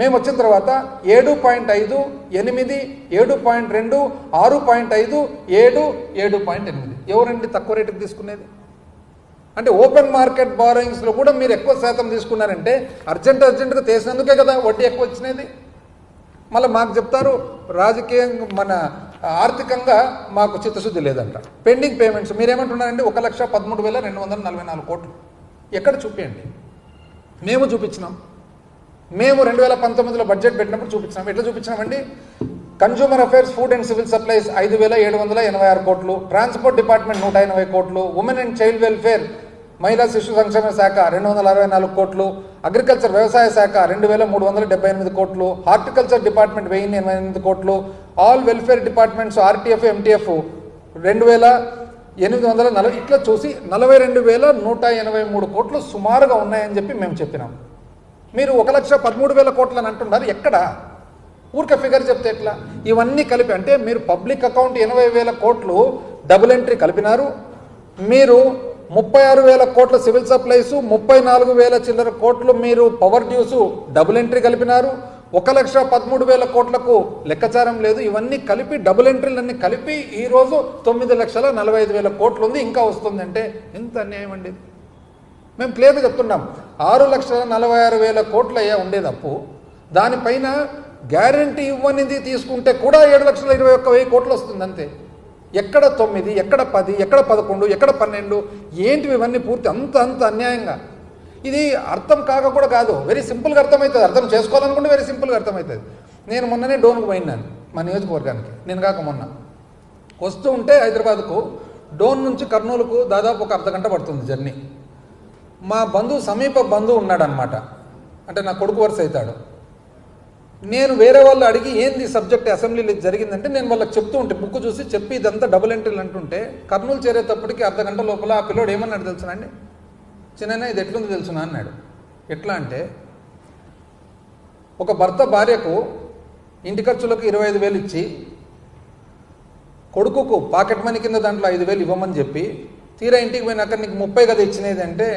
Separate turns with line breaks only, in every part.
మేము వచ్చిన తర్వాత ఏడు పాయింట్ ఐదు ఎనిమిది ఏడు పాయింట్ రెండు ఆరు పాయింట్ ఐదు ఏడు ఏడు పాయింట్ ఎనిమిది. ఎవరండి తక్కువ రేటుకి తీసుకునేది? అంటే ఓపెన్ మార్కెట్ బారోయింగ్స్లో కూడా మీరు ఎక్కువ శాతం తీసుకున్నారంటే అర్జెంట్ అర్జెంటుగా తీసినందుకే కదా వడ్డీ ఎక్కువ వచ్చినది. మళ్ళీ మాకు చెప్తారు రాజకీయం మన ఆర్థికంగా మాకు చిత్తశుద్ధి లేదంట. పెండింగ్ పేమెంట్స్ మీరేమంటున్నారండి? ఒక లక్ష పదమూడు వేల రెండు వందల నలభై నాలుగు కోట్లు. ఎక్కడ చూపించండి మేము చూపించినాం. మేము రెండు వేల పంతొమ్మిదిలో బడ్జెట్ పెట్టినప్పుడు చూపించినాం. ఎట్లా చూపించినామండి? Consumer affairs food and civil supplies ఐదు వేల ఏడు వందల ఎనభై ఆరు కోట్లు ట్రాన్స్పోర్ట్ డిపార్ట్మెంట్ నూట ఎనభై కోట్లు ఉమెన్ అండ్ చైల్డ్ వెల్ఫేర్ మహిళా శిశు సంక్షేమ శాఖ రెండు వందల అరవై నాలుగు కోట్లు అగ్రికల్చర్ వ్యవసాయ శాఖ రెండు వేల మూడు వందల డెబ్బై ఎనిమిది కోట్లు హార్టికల్చర్ డిపార్ట్మెంట్ వెయ్యి ఎనభై ఎనిమిది కోట్లు all welfare departments RTF MTF రెండు వేల ఎనిమిది వందల నలభై ఇట్లా చూసి నలభై రెండు వేల నూట ఎనభై మూడు కోట్లు సుమారుగా ఉన్నాయని చెప్పి మేము చెప్పినాం. మీరు ఒక లక్ష పదమూడు వేల కోట్లు అని అంటున్నారు ఎక్కడ? ఊరికే ఫిగర్ చెప్తే ఎట్లా? ఇవన్నీ కలిపి అంటే మీరు పబ్లిక్ అకౌంట్ ఎనభై వేల కోట్లు డబుల్ ఎంట్రీ కలిపినారు మీరు ముప్పై ఆరు వేల కోట్ల సివిల్ సప్లైస్ ముప్పై నాలుగు వేల చిల్లర కోట్లు మీరు పవర్ డ్యూస్ డబుల్ ఎంట్రీ కలిపినారు ఒక లక్ష పదమూడు వేల కోట్లకు లెక్కచారం లేదు ఇవన్నీ కలిపి డబుల్ ఎంట్రీలన్నీ కలిపి ఈరోజు తొమ్మిది లక్షల నలభై ఐదు వేల కోట్లు ఉంది ఇంకా వస్తుందంటే ఎంత అన్యాయం అండి. మేము క్లియర్గా చెప్తున్నాం ఆరు లక్షల నలభై ఆరు వేల కోట్లు ఉండేది అప్పు? దానిపైన గ్యారంటీ ఇవ్వనిది తీసుకుంటే కూడా ఏడు లక్షల ఇరవై ఒక్క వెయ్యి కోట్లు వస్తుంది అంతే. ఎక్కడ తొమ్మిది ఎక్కడ పది ఎక్కడ పదకొండు ఎక్కడ పన్నెండు? ఏంటివి ఇవన్నీ పూర్తి అంత అంత అన్యాయంగా? ఇది అర్థం కాక కూడా కాదు. వెరీ సింపుల్గా అర్థమవుతుంది. అర్థం చేసుకోవాలనుకుంటే వెరీ సింపుల్గా అర్థమవుతుంది. నేను మొన్ననే డోన్కు పోయినాను మా నియోజకవర్గానికి. నేను కాక మొన్న. వస్తూ ఉంటే హైదరాబాద్కు డోన్ నుంచి కర్నూలుకు దాదాపు ఒక అర్ధ గంట పడుతుంది జర్నీ. మా బంధువు సమీప బంధువు ఉన్నాడనమాట అంటే నా కొడుకు వరుస అవుతాడు. నేను వేరే వాళ్ళు అడిగి ఏంది సబ్జెక్ట్ అసెంబ్లీలో జరిగిందంటే నేను వాళ్ళకి చెప్తూ ఉంటే బుక్ చూసి చెప్పి ఇదంతా డబుల్ ఎంట్రీలు అంటుంటే కర్నూలు చేరేటప్పటికి అర్ధ గంట లోపల ఆ పిల్లోడు ఏమన్నాడు తెలుసునండి చిన్న ఇది ఎట్లుంది తెలుసునా అన్నాడు. ఎట్లా అంటే ఒక భర్త భార్యకు ఇంటి ఖర్చులకు ఇరవై ఐదు వేలు ఇచ్చి కొడుకుకు పాకెట్ మనీ కింద దాంట్లో ఐదు వేలు ఇవ్వమని చెప్పి తీరా ఇంటికి పోయినాక నీకు ముప్పై కదా ఇచ్చినది అంటే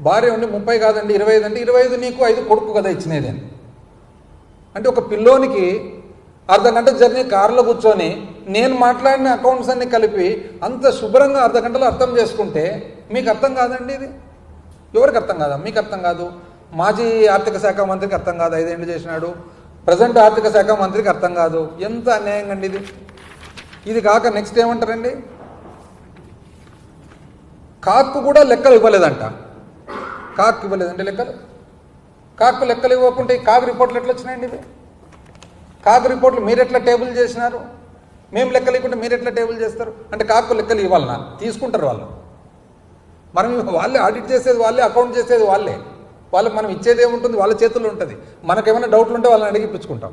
భార్య ఉండి ముప్పై కాదండి ఇరవై ఐదు అంటే ఇరవై ఐదు నీకు ఐదు కొడుకు కదా ఇచ్చినది అంటే ఒక పిల్లోనికి అర్ధ గంట జర్నీ కారులో కూర్చొని నేను మాట్లాడిన అకౌంట్స్ అన్ని కలిపి అంత శుభ్రంగా అర్ధ గంటలో అర్థం చేసుకుంటే మీకు అర్థం కాదండి ఇది? ఎవరికి అర్థం కాదా? మీకు అర్థం కాదు. మాజీ ఆర్థిక శాఖ మంత్రికి అర్థం కాదు. ఐదేళ్ళు చేసినాడు. ప్రజెంట్ ఆర్థిక శాఖ మంత్రికి అర్థం కాదు. ఎంత అన్యాయంగా అండి ఇది? ఇది కాక నెక్స్ట్ ఏమంటారండి? కాక్కు కూడా లెక్కలు ఇవ్వలేదంట. కాక్ ఇవ్వలేదండి లెక్కలు? కాకు లెక్కలు ఇవ్వకుంటే ఈ కాకు రిపోర్ట్లు ఎట్లా వచ్చినాయండి ఇవి? కాకు రిపోర్ట్లు మీరెట్లా టేబుల్ చేసినారు? మేము లెక్కలు ఇవ్వకుంటే మీరు ఎట్లా టేబుల్ చేస్తారు? అంటే కాకు లెక్కలు ఇవ్వాలన్నా తీసుకుంటారు వాళ్ళు. మనం వాళ్ళే ఆడిట్ చేసేది వాళ్ళే అకౌంట్ చేసేది వాళ్ళే. వాళ్ళకి మనం ఇచ్చేది ఏముంటుంది? వాళ్ళ చేతుల్లో ఉంటుంది. మనకేమైనా డౌట్లు ఉంటే వాళ్ళని అడిగిపించుకుంటాం